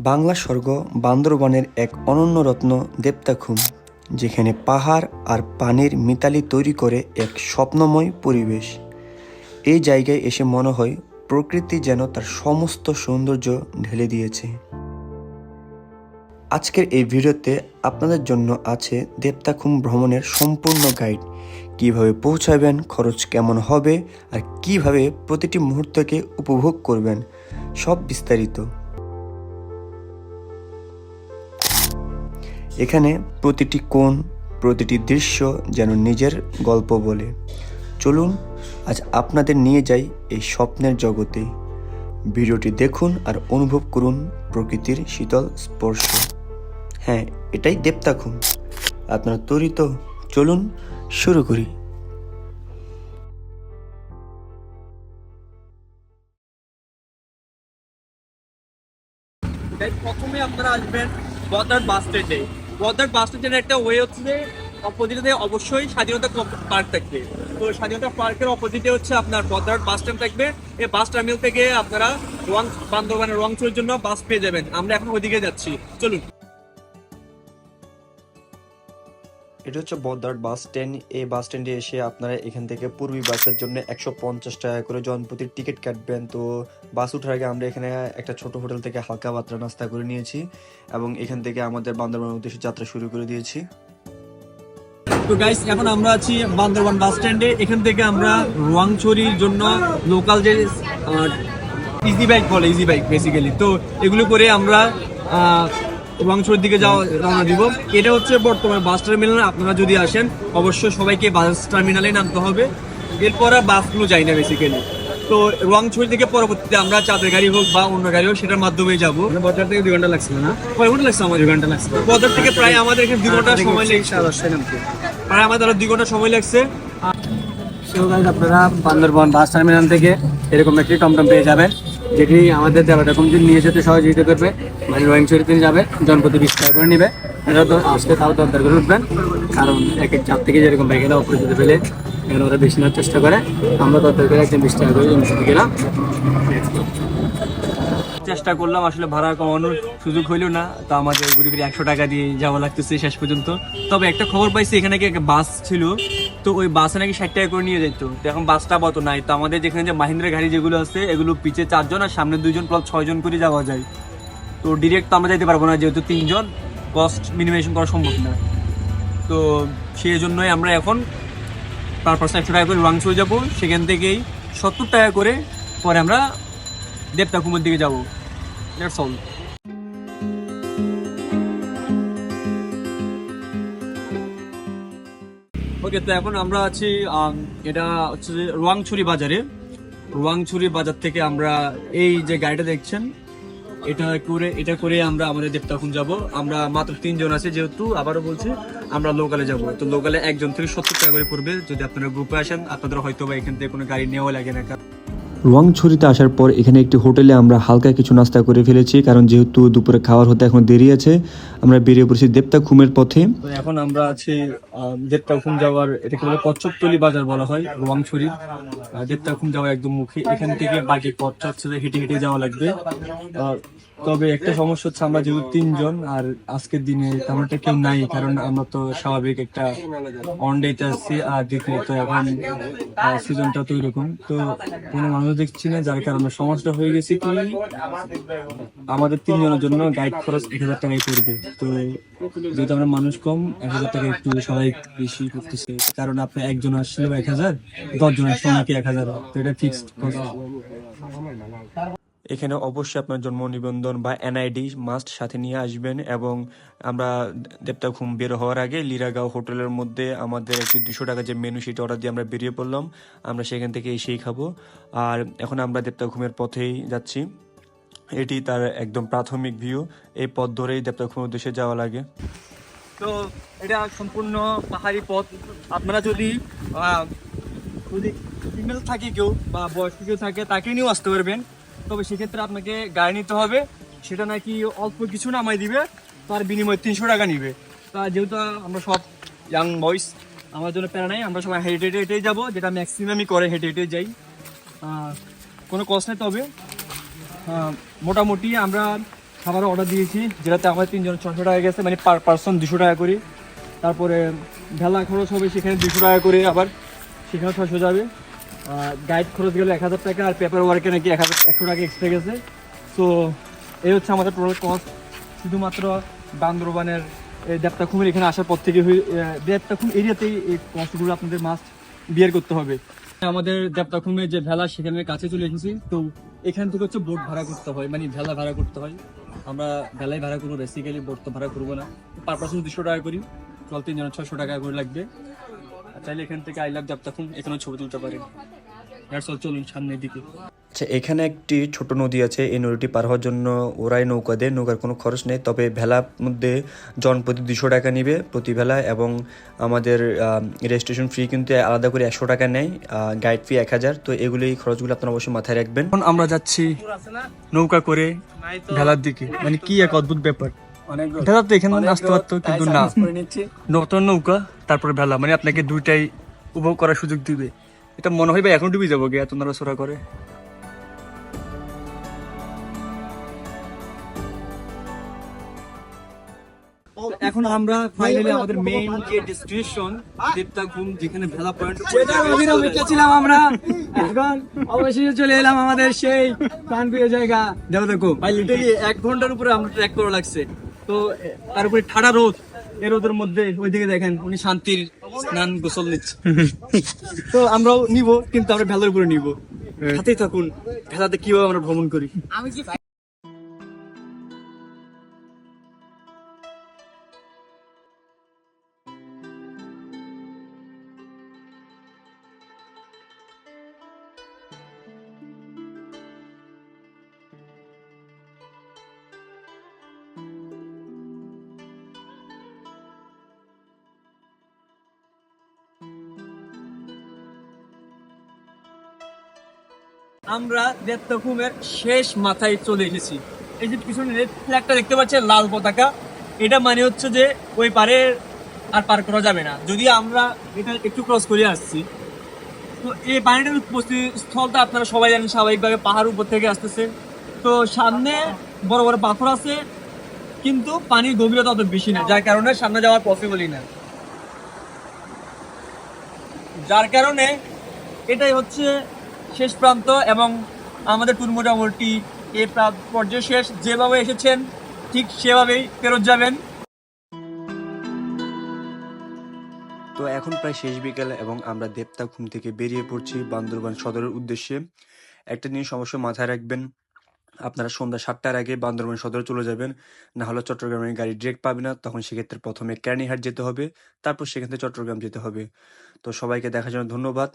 বাংলা স্বর্গ বান্দরবানের এক অনন্য রত্ন দেবতাখুম, যেখানে পাহাড় আর পানির মিতালি তৈরি করে এক স্বপ্নময় পরিবেশ। এই জায়গায় এসে মনে হয় প্রকৃতি যেন তার সমস্ত সৌন্দর্য ঢেলে দিয়েছে। আজকের এই ভিডিওতে আপনাদের জন্য আছে দেবতাখুম ভ্রমণের সম্পূর্ণ গাইড। কীভাবে পৌঁছাবেন, খরচ কেমন হবে, আর কীভাবে প্রতিটি মুহূর্তকে উপভোগ করবেন, সব বিস্তারিত। এখানে প্রতিটি কোণ, প্রতিটি দৃশ্য যেন নিজের গল্প বলে। চলুন, আজ আপনাদের নিয়ে যাই এই স্বপ্নের জগতে। ভিডিওটি দেখুন আর অনুভব করুন প্রকৃতির শীতল স্পর্শ। হ্যাঁ এটাই দেবতাখুম আপনারা তৈরি তো চলুন শুরু করি। প্রথমে আপনারা আসবেন বাস স্ট্যান্ডে। বদার বাস স্ট্যান্ডের একটা ওয়ে হচ্ছে অপোজিটে অবশ্যই স্বাধীনতা পার্ক থাকবে। তো স্বাধীনতা পার্কের অপোজিটে হচ্ছে আপনার বদার বাস স্ট্যান্ড থাকবে। এই বাস টার্মিনাল থেকে আপনারা রং বান্দরবানের রংচুর জন্য বাস পেয়ে যাবেন। আমরা এখন ওইদিকে যাচ্ছি। চলুন। এটা হচ্ছে বদার বাস স্ট্যান্ড এই বাস স্ট্যান্ডে এসে আপনারা এখান থেকে পূর্বী বাসের জন্য একশো পঞ্চাশ টাকা করে জনপ্রতির টিকিট কাটবেন। তো বাস ওঠার আগে আমরা এখানে একটা ছোট হোটেল থেকে হালকা পাতলা নাস্তা করে নিয়েছি এবং এখান থেকে আমাদের বান্দরবানের উদ্দেশ্যে যাত্রা শুরু করে দিয়েছি। তো গাইস এখন আমরা আছি বান্দরবান বাস স্ট্যান্ডে এখান থেকে আমরা রোয়াংছড়ির জন্য লোকাল যে ইজি বাইক বলে ইজি বাইক বেসিক্যালি তো এগুলো করে আমরা আহ, রোয়াংছড়ির দিকে যাওয়া রওনা দিব। এটা হচ্ছে বর্তমানে বাস টার্মিনাল আপনারা যদি আসেন অবশ্যই সবাইকে বাস টার্মিনালে নামতে হবে। এরপর আর বাসগুলো যাই না বেসিক্যালি তো রোয়াংছড়ি থেকে পরবর্তীতে আমরা চাঁদের গাড়ি হোক বা অন্য গাড়ি হোক সেটার মাধ্যমে যাব। বাজার থেকে দুই ঘণ্টা লাগছিল না? কয় ঘণ্টা লাগছে? আমাদের দুই ঘণ্টা লাগছে। বাজার থেকে প্রায় আমাদের এখানে দুই ঘণ্টা সময় লেগেছে। প্রায় আমাদের আরও দুই ঘণ্টা সময় লাগছে। আপনারা বান্দরবন বাস টার্মিনাল থেকে এরকম একটি টমটম পেয়ে যাবেন, যেটি আমাদের দেওয়াটা কমজি নিয়ে যেতে সহযোগিতা করবে। মানে রোয়িং চুরিতে যাবে, জনপ্রতি বিশ টাকা করে নিবে। তো আজকে তাও দরকার করে উঠবেন, কারণ এক এক চাপ থেকে যেরকম এলে অপরিচিত পেলে এখানে ওরা বেশি নেওয়ার চেষ্টা করে। আমরা দরকার করে একদম বিশ টাকা করে জনপ্রতি গেলাম চেষ্টা করলাম আসলে ভাড়া কমানোর সুযোগ হইল না, তো আমাদের ঘুরে ফিরে একশো টাকা দিয়ে যাওয়া লাগতেছে শেষ পর্যন্ত। তবে একটা খবর পাইছি, এখানে নাকি একটা বাস ছিল তো ওই বাসে নাকি ষাট টাকা করে নিয়ে যেত তো এখন বাসটা আপাতত নাই। তো আমাদের যেখানে যে মাহিন্দ্রা গাড়ি যেগুলো আছে, এগুলো পিছে চারজন আর সামনে দুজন প্লাস ছয়জন করে যাওয়া যায়। তো ডিরেক্ট তো আমরা যাইতে পারব না, যেহেতু তিনজন কস্ট মিনিমাইজেশন করা সম্ভব না। তো সেই জন্যই আমরা এখন পার পার্সন একশো টাকা করে রংশ যাব। সেখান থেকেই সত্তর টাকা করে পরে আমরা দেবতাকুমের দিকে যাব। দ্যাটস অল ওকে তো এখন আমরা আছি এটা হচ্ছে যে রোয়াংছড়ি বাজারে। রোয়াংছড়ি বাজার থেকে আমরা এই যে গাড়িটা দেখছেন, এটা করে এটা করে আমরা আমাদের দেবতাখুন যাব। আমরা মাত্র তিনজন আছে, যেহেতু আবারও বলছি, আমরা লোকালে যাব। তো লোকালে একজন থেকে সত্তর টাকা করে পড়বে। যদি আপনারা গ্রুপে আসেন, আপনাদের হয়তো বা এখান থেকে কোনো গাড়ি নেওয়া লাগে না। রোয়াংছড়িতে আসার পর এখানে একটি হোটেলে আমরা হালকা কিছু নাস্তা করে ফেলেছি কারণ যেহেতু দুপুরে খাওয়ার হতে এখন দেরি আছে আমরা বেরিয়ে পড়েছি দেবতা খুমের পথে এখন আমরা আছি দেবতা দেবতাখুম যাওয়ার এটাকে বলে কচ্ছপতলি বাজার বলা হয় রুয়াংছড়ি। দেবতা দেবতাখুম যাওয়া একদম মুখে এখান থেকে বাকি পথটা হচ্ছে হেঁটে হেঁটে যাওয়া লাগবে। আহ, তবে একটা সমস্যা হচ্ছে আমরা যেহেতু তিনজন, আর আজকের দিনে তেমন একটা কেউ নাই, কারণ আমরা তো স্বাভাবিক একটা অন ডেতে আসছি আর দ্বিতীয়ত এখন সিজনটা তো এরকম। তো কোনো মানুষ দেখছি না, যার কারণে সমস্যা হয়ে গেছে কি, আমাদের তিনজনের জন্য গাইড খরচ এক হাজার টাকাই পড়বে। তো যেহেতু আমরা মানুষ কম, এক হাজার টাকা একটু সবাই বেশি করতেছে। কারণ আপনি একজন আসলে এক হাজার দশ জন আসলে নাকি এক হাজার, তো এটা ফিক্সড এখানে অবশ্যই আপনার জন্ম নিবন্ধন বা এনআইডি মাস্ট সাথে নিয়ে আসবেন এবং আমরা দেবতা ঘুম বের হওয়ার আগে লিরাগাঁও হোটেলের মধ্যে আমাদের একটি দুশো টাকা যে মেনু সেটা অর্ডার দিয়ে আমরা বেরিয়ে পড়লাম, আমরা সেখান থেকে এসেই খাব। আর এখন আমরা দেবতা ঘুমের পথেই যাচ্ছি। এটি তার একদম প্রাথমিক ভিউ এই পথ ধরেই দেবতা ঘুমের উদ্দেশ্যে যাওয়া লাগে। তো এটা সম্পূর্ণ পাহাড়ি পথ। আপনারা যদি যদি ফিমেল থাকে কেউ বা বয়স্ক কেউ থাকে, তাকে নিয়েও আসতে পারবেন। তবে সেক্ষেত্রে আপনাকে গাড়ি নিতে হবে। সেটা নাকি অল্প কিছু নামাই দিবে, তার বিনিময়ে তিনশো টাকা নিবে। তা যেহেতু আমরা সব ইয়াং বয়স আমার জন্য প্যারা নাই, আমরা সবাই হেঁটে হেঁটে হেঁটেই যাব, যেটা ম্যাক্সিমামই করে হেঁটে হেঁটে যাই। কোনো কষ্ট নেই তবে। মোটামুটি আমরা খাবার অর্ডার দিয়েছি, যেটাতে আমার তিনজন ছশো টাকা গেছে মানে পার পার্সন দুশো টাকা করে। তারপরে ভেলা খরচ হবে সেখানে দুশো টাকা করে আবার সেখানে ছশো যাবে। গাইড খরচ গেলে এক হাজার টাকা আর পেপার ওয়ার্কে নাকি এক হাজার একশো টাকা এক্সট্রা গেছে। সো এই হচ্ছে আমাদের টোটাল কস্ট শুধুমাত্র বান্দরবানের এই দেবতাখুমের এখানে আসার পর থেকে দেবতাখুম এরিয়াতেই এই কস্টগুলো আপনাদের মাস্ট বিয়ার করতে হবে। আমাদের দেবতাখুমের যে ভেলা, সেখানে কাছে চলে এসেছি। তো এখান থেকে হচ্ছে বোট ভাড়া করতে হয়। মানে ভেলা ভাড়া করতে হয়। আমরা ভেলাই ভাড়া করব বেসিক্যালি বোট তো ভাড়া করব না। পার পার্সন দুশো টাকা করি। চল তিনজন ছশো টাকা করে লাগবে। চাইলে এখান থেকে আই লাভ দেবতাখুম এখানেও ছবি তুলতে পারেন চলুন সামনের দিকে। আচ্ছা এখানে একটি ছোট নদী আছে এই নদীটি পার হওয়ার জন্য ওরাই নৌকা দেয় নৌকার কোনো খরচ নেই। তবে ভেলার মধ্যে জন প্রতি দুশো টাকা নিবে প্রতি ভেলা এবং আমাদের রেজিস্ট্রেশন ফি কিন্তু আলাদা করে একশো টাকা নেয় গাইড ফি এক হাজার। তো এগুলো এই খরচগুলো আপনারা অবশ্যই মাথায় রাখবেন। এখন আমরা যাচ্ছি নৌকা করে ভেলার দিকে। মানে কি এক অদ্ভুত ব্যাপার। অনেক ভেলা তো এখানে আসতে পারতো কিন্তু না। নতুন নৌকা তারপরে ভেলা। মানে আপনাকে দুইটাই উপভোগ করার সুযোগ দিবে। এটা মনে হয় ভাই এখন ডুবে যাব গিয়ে এত নড়াচড়া করে। এখন আমরা ফাইনালি আমাদের মেইন যে ডেস্টিনেশন দেবতাঘুম যেখানে ভেলা পয়েন্ট ছিলাম আমরা। এখন অবশেষে চলে এলাম আমাদের সেই প্রাণপ্রিয় জায়গা। দেবতাকুম ভাই লিটারলি এক ঘণ্টার উপরে আমরা ট্র্যাক করা লাগছে। তো তার উপরে ঠাডা রোদ। এই রোদের মধ্যে ওইদিকে দেখেন উনি শান্তির স্নান গোসল নিচ্ছে। তো আমরাও নিব কিন্তু আমরা ভেলার উপরে নিব। সাথেই থাকুন ভেলাতে কীভাবে আমরা ভ্রমণ করি? আমরা দেবতাখুমের শেষ মাথায় চলে এসেছি। এই যে পিছনে রেড ফ্ল্যাগটা দেখতে পাচ্ছেন, লাল পতাকা, এটা মানে হচ্ছে যে ওই পারে আর পার করা যাবে না। যদি আমরা এটা একটু ক্রস করে আসছি, তো এই পানিটার উৎপত্তি স্থলটা আপনারা সবাই জানেন, স্বাভাবিকভাবে পাহাড় উপর থেকে আসতেছে। তো সামনে বড় বড় পাথর আছে, কিন্তু পানির গভীরতা অত বেশি না, যার কারণে সামনে যাওয়া পসিবলই না। যার কারণে এটাই হচ্ছে শেষ প্রান্ত এবং আমাদের টুর মোটামুটি প্রা- পর্যায়ে শেষ। যেভাবে এসেছেন, ঠিক সেভাবেই ফেরত যাবেন। তো এখন প্রায় শেষ বিকেল এবং আমরা দেবতা ঘুম থেকে বেরিয়ে পড়ছি বান্দরবান সদরের উদ্দেশ্যে। একটা জিনিস অবশ্যই মাথায় রাখবেন। আপনারা সন্ধ্যা সাতটার আগে বান্দরবান সদরে চলে যাবেন। না হলে চট্টগ্রামের গাড়ি ডিরেক্ট পাবে না, তখন সেক্ষেত্রে প্রথমে ক্যানিহাট যেতে হবে, তারপর সেখান থেকে চট্টগ্রাম যেতে হবে। তো সবাইকে দেখার জন্য ধন্যবাদ।